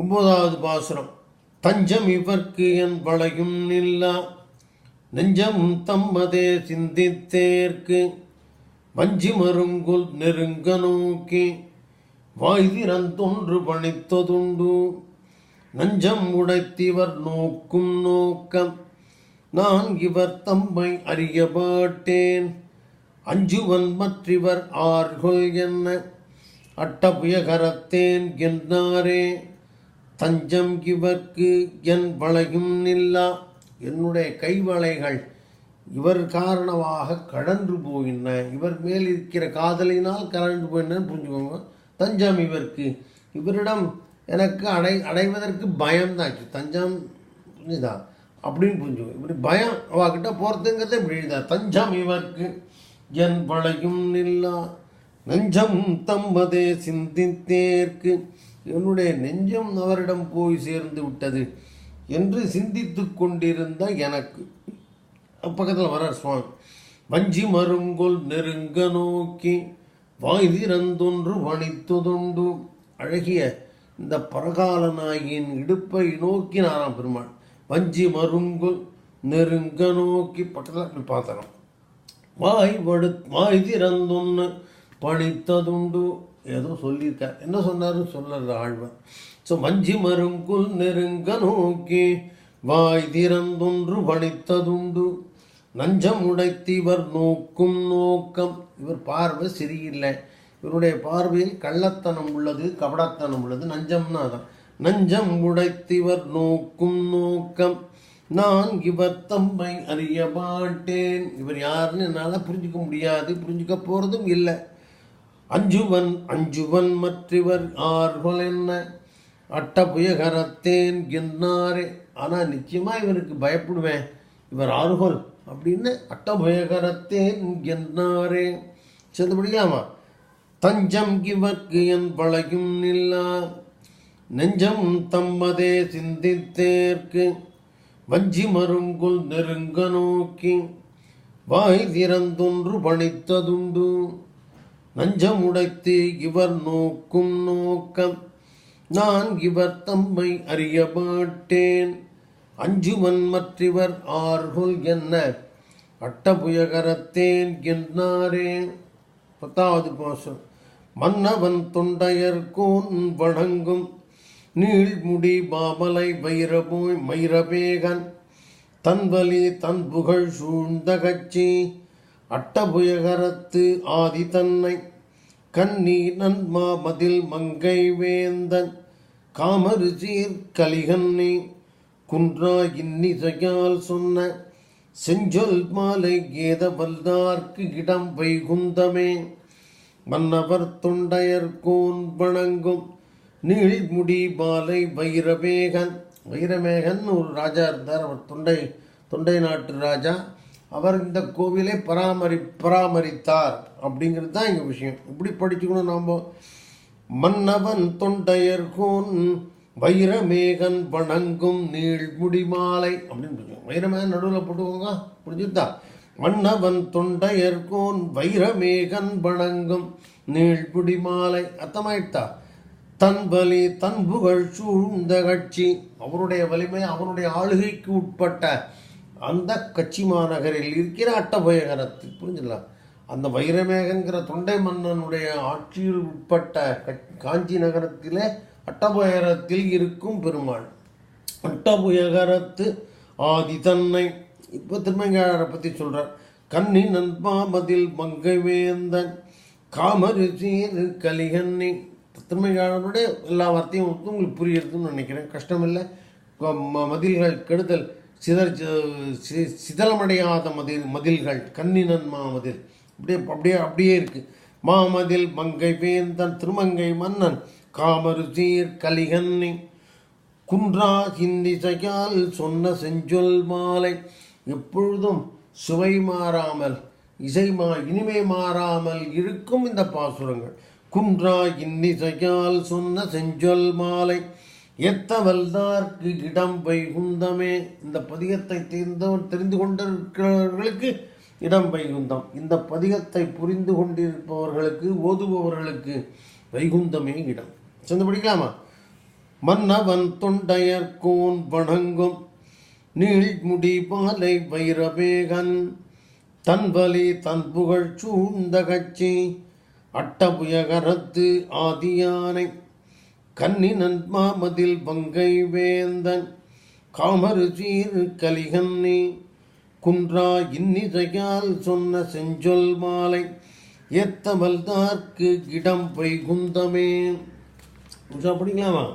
ஒன்பதாவது பாசுரம். தஞ்சம் இவர்க்கு என் வளையும் நில்லா. நெஞ்சம் தம்மதே சிந்தித்தேற்கு. வஞ்சி மருங்குல் நெருங்க நோக்கி. வாய்திறந்தொன்று பணித்ததுண்டு நஞ்சம் உடைத்திவர் நோக்கும் நோக்கம். நான் இவர் தம்மை அறிய அஞ்சுவன் மற்றிவர் ஆர்கொள் என்ன? அட்டபுயகரத்தேன் என்றாரே தஞ்சம் இவர்க்கு என் வளையும் நில்லா. என்னுடைய கைவளைகள் இவர் காரணமாக கடன்று போயின. இவர் மேல் இருக்கிற காதலினால் கடந்து போயினன்னு புரிஞ்சுக்கோங்க. தஞ்சம் இவருக்கு. இவரிடம் எனக்கு அடை அடைவதற்கு பயம்தான் தஞ்சம் புரிஞ்சுதா? அப்படின்னு புரிஞ்சுக்கோ இப்படி பயம் அவகிட்ட போகிறதுங்கிறத இப்படி தஞ்சம் இவர்க்கு என் வளையும் நில்லா. நஞ்சம் தம்மதே சிந்தித்தேற்கு. என்னுடைய நெஞ்சம் அவரிடம் போய் சேர்ந்து விட்டது என்று சிந்தித்து கொண்டிருந்த எனக்கு. பக்கத்தில் வர சுவாமி. வஞ்சி மருங்கொல் நெருங்க நோக்கி வாய் திறந்தொன்று வணித்ததுண்டு அழகிய இந்த பரகால நாயின் இடுப்பை நோக்கினாராம் பெருமாள். வஞ்சி மருங்கொல் நெருங்க நோக்கி பக்கத்தில் அப்படி வாய் வடு வாய் திறந்தொன்று பணித்ததுண்டு ஏதோ சொல்லியிருக்கார் என்ன சொன்னார்னு சொல்லல ஆழ்வார் ஸோ மஞ்சி மருங்குல் நெருங்க நோக்கி வாய் திறந்தொன்று பணித்ததுண்டு நஞ்சம் உடைத்திவர் நோக்கும் நோக்கம். இவர் பார்வை சரியில்லை இவருடைய பார்வையில் கள்ளத்தனம் உள்ளது கபடத்தனம் உள்ளது நஞ்சம்னா அதான். நஞ்சம் உடைத்திவர் நோக்கும் நோக்கம். நான் இவர் தம்மை அறிய மாட்டேன். இவர் யாருன்னு என்னால் புரிஞ்சுக்க முடியாது புரிஞ்சுக்க போகிறதும் இல்லை. அஞ்சுவன் அஞ்சுவன் மற்றவர் ஆர்வல் என்ன? அட்டபுயகரத்தேன் என்னாரே? ஆனால் நிச்சயமாக இவருக்கு பயப்படுவேன். இவர் ஆறுகோல் அப்படின்னு அட்டபுயகரத்தேன் என்னாரே? சேர்ந்து முடியாமா தஞ்சம் இவர்க்கு என் பழகும் நில்லா. நெஞ்சம் தம்மதே சிந்தித்தேற்கு. வஞ்சி மருங்குள் நெருங்க நோக்கி. வாய் திறந்தொன்று பணித்ததுண்டு. நஞ்சம் உடைத்து இவர் நோக்கும் நோக்கம். நான் இவர் தம்மை அறிய மாட்டேன். அஞ்சுவன் மற்றவர் ஆர்கொல் என்ன? அட்டபுயகரத்தேன் என்னாரே? பத்தாவது பாசம். மன்னவன் தொண்டையர்கோன் வணங்கும். நீழ்முடி மாமலை வைரபோய் மைரபேகன் தன்வலி தன் புகழ் சூழ்ந்த கட்சி அட்டபுயகரத்து ஆதி தன்னை கன்னி நன்மா மதில் மங்கை வேந்தன் காமரு சீர் கலிகன்னி குன்றா இன்னிசையால் சொன்ன செஞ்சொல் மாலை ஏத வல்லார்க்கு இடம் வைகுந்தமே. மன்னவர் தொண்டையர் கோன் வணங்கும் நீழ்முடி பாலை வைரமேகன் வைரமேகன் ஒரு ராஜா இருந்தார். அவர் தொண்டை தொண்டை நாட்டு ராஜா. அவர் இந்த கோவிலை பராமரி பராமரித்தார். அப்படிங்கிறது தான் இங்கே விஷயம். இப்படி படிச்சுக்கணும் நாம். மன்னவன் தொண்டையர்கோன் வைரமேகன் வணங்கும் நீள் முடிமாலை அப்படின்னு புரிஞ்சுக்கணும் வைரமேகன் நடுவில் போட்டுக்கோங்க. புரிஞ்சுதா? மன்னவன் தொண்டையர்கோன் வைரமேகன் வணங்கும் நீள் மாலை. அர்த்தமாயிட்டா தன் வலி தன் புகழ் சூழ்ந்த கட்சி. அவருடைய வலிமை அவருடைய ஆளுகைக்கு உட்பட்ட அந்த கட்சி மாநகரில் இருக்கிற அட்டபயகரத்து புரிஞ்சுக்கலாம் அந்த வைரமேகங்கிற தொண்டை மன்னனுடைய ஆட்சியில் உட்பட்ட காஞ்சி நகரத்திலே அட்டபயகரத்தில் இருக்கும் பெருமாள். அட்டபயகரத்து ஆதி தன்னை இப்போ திருமங்கையாளரை பற்றி சொல்கிறார் கண்ணி நண்பாமதில் மங்கை வேந்தன் காமரு கலிகன்னி. திருமங்கையாளருடைய எல்லா வார்த்தையும் உங்களுக்கு புரியுறதுன்னு நினைக்கிறேன். கஷ்டமில்லை. மதில்கள் கெடுதல். சிதற் சி- சிதலமடையாத மதில் மதில்கள் கன்னினன் மாமதில். அப்படியே அப்படியே அப்படியே இருக்குது மாமதில் மங்கை வேந்தன் திருமங்கை மன்னன் காமரு சீர் கலிகன்னி குன்றா ஹிந்திசையால் சொன்ன செஞ்சொல் மாலை. எப்பொழுதும் சுவை மாறாமல் இசை மா இனிமை மாறாமல் இருக்கும் இந்த பாசுரங்கள். குன்றா இன்னிசையால் சொன்ன செஞ்சொல் மாலை. எத்தவல்தார்க்கு இடம் வைகுந்தமே இந்த பதிகத்தை தெரிந்தவன் தெரிந்து கொண்டிருக்கிறவர்களுக்கு இடம் வைகுந்தம் இந்த பதிகத்தை புரிந்து கொண்டிருப்பவர்களுக்கு ஓதுபவர்களுக்கு வைகுந்தமே இடம். சேர்ந்து படிக்கலாமா? மன்னவன் தொண்டையர்கோன் வணங்கும் நீழ்முடி பாலை வைரவேகன் தன்வலி தன் புகழ் சூழ்ந்த கட்சி அட்டபுயகரத்து ஆதியானை கன்னினன் மாமதில் பங்கை வேந்தன் காமரு சீர் கலிகன்னி குன்றா இன்னிசையால் சொன்ன செஞ்சொல் மாலை எத்தவல்தார்க்கு இடம் வைகுந்தமே அப்படிங்களாமா